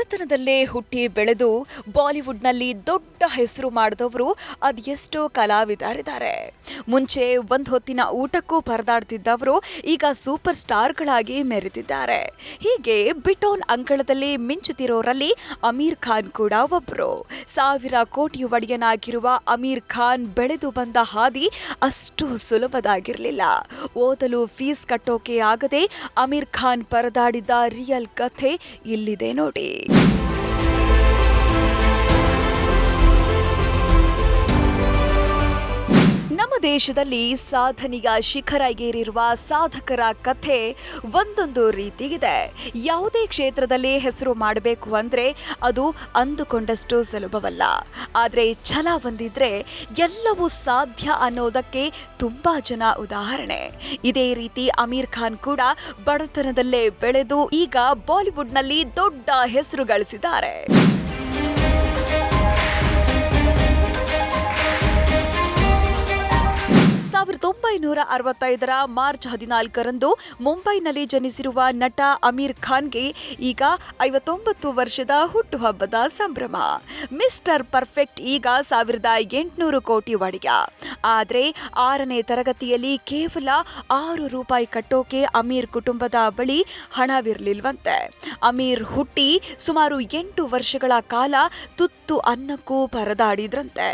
ಬಡತನದಲ್ಲೇ ಹುಟ್ಟಿ ಬೆಳೆದು ಬಾಲಿವುಡ್ನಲ್ಲಿ ದೊಡ್ಡ ಹೆಸರು ಮಾಡಿದವರು ಅದೆಷ್ಟೋ ಕಲಾವಿದರಿದ್ದಾರೆ. ಮುಂಚೆ ಒಂದು ಹೊತ್ತಿನ ಊಟಕ್ಕೂ ಪರದಾಡ್ತಿದ್ದವರು ಈಗ ಸೂಪರ್ ಸ್ಟಾರ್ಗಳಾಗಿ ಮೆರೆದಿದ್ದಾರೆ. ಹೀಗೆ ಬಿಟೋನ್ ಅಂಗಳದಲ್ಲಿ ಮಿಂಚುತ್ತಿರೋರಲ್ಲಿ ಅಮೀರ್ ಖಾನ್ ಕೂಡ ಒಬ್ಬರು ಸಾವಿರ ಕೋಟಿ ಒಡೆಯನಾಗಿರುವ ಅಮೀರ್ ಖಾನ್ ಬೆಳೆದು ಬಂದ ಹಾದಿ ಅಷ್ಟು ಸುಲಭದಾಗಿರಲಿಲ್ಲ. ಓದಲು ಫೀಸ್ ಕಟ್ಟೋಕೆ ಆಗದೆ ಅಮೀರ್ ಖಾನ್ ಪರದಾಡಿದ ರಿಯಲ್ ಕಥೆ ಇಲ್ಲಿದೆ ನೋಡಿ. ದೇಶದಲ್ಲಿ ಸಾಧನೆಯ ಶಿಖರ ಏರಿರುವ ಸಾಧಕರ ಕಥೆ ಒಂದೊಂದು ರೀತಿ ಇದೆ ಯಾವುದೇ ಕ್ಷೇತ್ರದಲ್ಲಿ ಹೆಸರು ಮಾಡಬೇಕು ಅಂದ್ರೆ ಅದು ಅಂದುಕೊಂಡಷ್ಟು ಸುಲಭವಲ್ಲ. ಆದರೆ ಛಲ ಬಂದಿದ್ರೆ ಎಲ್ಲವೂ ಸಾಧ್ಯ ಅನ್ನೋದಕ್ಕೆ ತುಂಬಾ ಜನ ಉದಾಹರಣೆ. ಇದೇ ರೀತಿ ಅಮೀರ್ ಖಾನ್ ಕೂಡ ಬಡತನದಲ್ಲೇ ಬೆಳೆದು ಈಗ ಬಾಲಿವುಡ್ನಲ್ಲಿ ದೊಡ್ಡ ಹೆಸರು ಗಳಿಸಿದ್ದಾರೆ. ಒಂಬೈನೂರ ಅರವತ್ತೈದರ ಮಾರ್ಚ್ ಹದಿನಾಲ್ಕರಂದು ಮುಂಬೈನಲ್ಲಿ ಜನಿಸಿರುವ ನಟ ಅಮೀರ್ ಖಾನ್ಗೆ ಈಗ ಐವತ್ತೊಂಬತ್ತು ವರ್ಷದ ಹುಟ್ಟುಹಬ್ಬದ ಸಂಭ್ರಮ. ಮಿಸ್ಟರ್ ಪರ್ಫೆಕ್ಟ್ ಈಗ ಸಾವಿರದ ಎಂಟುನೂರು ಕೋಟಿ ಒಡೆಯ. ಆದರೆ ಆರನೇ ತರಗತಿಯಲ್ಲಿ ಕೇವಲ ಆರು ರೂಪಾಯಿ ಕಟ್ಟೋಕೆ ಅಮೀರ್ ಕುಟುಂಬದ ಬಳಿ ಹಣವಿರಲಿಲ್ವಂತೆ. ಅಮೀರ್ ಹುಟ್ಟಿ ಸುಮಾರು ಎಂಟು ವರ್ಷಗಳ ಕಾಲ ತುತ್ತು ಅನ್ನಕ್ಕೂ ಪರದಾಡಿದ್ರಂತೆ.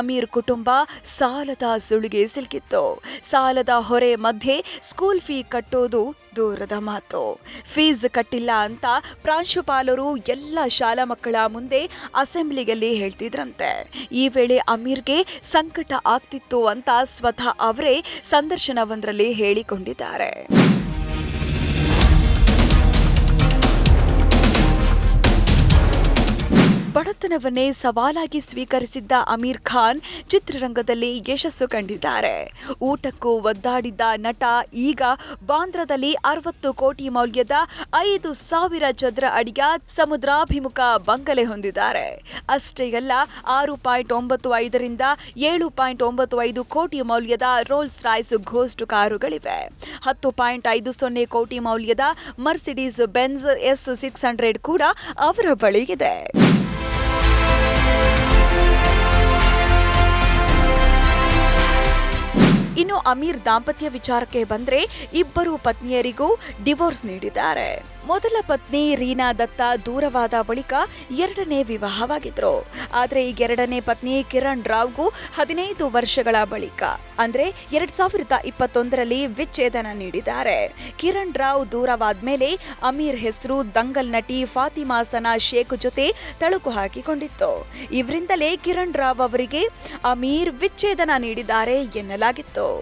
ಅಮೀರ್ ಕುಟುಂಬ ಸಾಲದ ಸುಳಿಗೆ ಸಿಲುಕಿತ್ತು. ಸಾಲದ ಹೊರೆ ಮಧ್ಯೆ ಸ್ಕೂಲ್ ಫೀ ಕಟ್ಟೋದು ದೂರದ ಮಾತು. ಫೀಸ್ ಕಟ್ಟಿಲ್ಲ ಅಂತ ಪ್ರಾಂಶುಪಾಲರು ಎಲ್ಲ ಶಾಲಾ ಮಕ್ಕಳ ಮುಂದೆ ಅಸೆಂಬ್ಲಿಯಲ್ಲಿ ಹೇಳ್ತಿದ್ರಂತೆ. ಈ ವೇಳೆ ಅಮೀರ್ಗೆ ಸಂಕಟ ಆಗ್ತಿತ್ತು ಅಂತ ಸ್ವತಃ ಅವರೇ ಸಂದರ್ಶನವೊಂದರಲ್ಲಿ ಹೇಳಿಕೊಂಡಿದ್ದಾರೆ. ಬಡತನವನ್ನೇ ಸವಾಲಾಗಿ ಸ್ವೀಕರಿಸಿದ್ದ ಅಮೀರ್ ಖಾನ್ ಚಿತ್ರರಂಗದಲ್ಲಿ ಯಶಸ್ಸು ಕಂಡಿದ್ದಾರೆ. ಊಟಕ್ಕೂ ಒದ್ದಾಡಿದ್ದ ನಟ ಈಗ ಬಾಂದ್ರದಲ್ಲಿ ಅರವತ್ತು ಕೋಟಿ ಮೌಲ್ಯದ ಐದು ಸಾವಿರ ಚದರ ಅಡಿಯ ಸಮುದ್ರಾಭಿಮುಖ ಬಂಗಲೆ ಹೊಂದಿದ್ದಾರೆ. ಅಷ್ಟೇ ಅಲ್ಲ, ಆರು ಪಾಯಿಂಟ್ ಒಂಬತ್ತು ಐದರಿಂದ ಏಳು ಪಾಯಿಂಟ್ ಒಂಬತ್ತು ಐದು ಕೋಟಿ ಮೌಲ್ಯದ ರೋಲ್ಸ್ ರಾಯ್ಸ್ ಘೋಸ್ಟ್ ಕಾರುಗಳಿವೆ. ಹತ್ತು ಪಾಯಿಂಟ್ ಐದು ಸೊನ್ನೆ ಕೋಟಿ ಮೌಲ್ಯದ Mercedes Benz S six hundred ಕೂಡ ಅವರ ಬಳಿಗಿದೆ ಇನ್ನು ಅಮೀರ್ ದಾಂಪತ್ಯ ವಿಚಾರಕ್ಕೆ ಬಂದರೆ ಇಬ್ಬರು ಪತ್ನಿಯರಿಗೂ ಡಿವೋರ್ಸ್ ನೀಡಿದ್ದಾರೆ. ಮೊದಲ ಪತ್ನಿ ರೀನಾ ದತ್ತ ದೂರವಾದ ಬಳಿಕ ಎರಡನೇ ವಿವಾಹವಾಗಿದ್ರು. ಆದರೆ ಈಗ ಎರಡನೇ ಪತ್ನಿ ಕಿರಣ್ ರಾವ್ಗೂ ಹದಿನೈದು ವರ್ಷಗಳ ಬಳಿಕ. ಅಂದ್ರೆ ಎರಡ್ ಸಾವಿರದ ಇಪ್ಪತ್ತೊಂದರಲ್ಲಿ ವಿಚ್ಛೇದನ ನೀಡಿದ್ದಾರೆ. ಕಿರಣ್ ರಾವ್ ದೂರವಾದ್ಮೇಲೆ ಅಮೀರ್ ಹೆಸರು, ದಂಗಲ್ ನಟಿ ಫಾತಿಮಾ ಸನಾ ಶೇಖ್ ಜೊತೆ ತಳುಕು ಹಾಕಿಕೊಂಡಿತ್ತು. ಇವರಿಂದಲೇ ಕಿರಣ್ ರಾವ್ ಅವರಿಗೆ ಅಮೀರ್ ವಿಚ್ಛೇದನ ನೀಡಿದ್ದಾರೆ ಎನ್ನಲಾಗಿತ್ತು.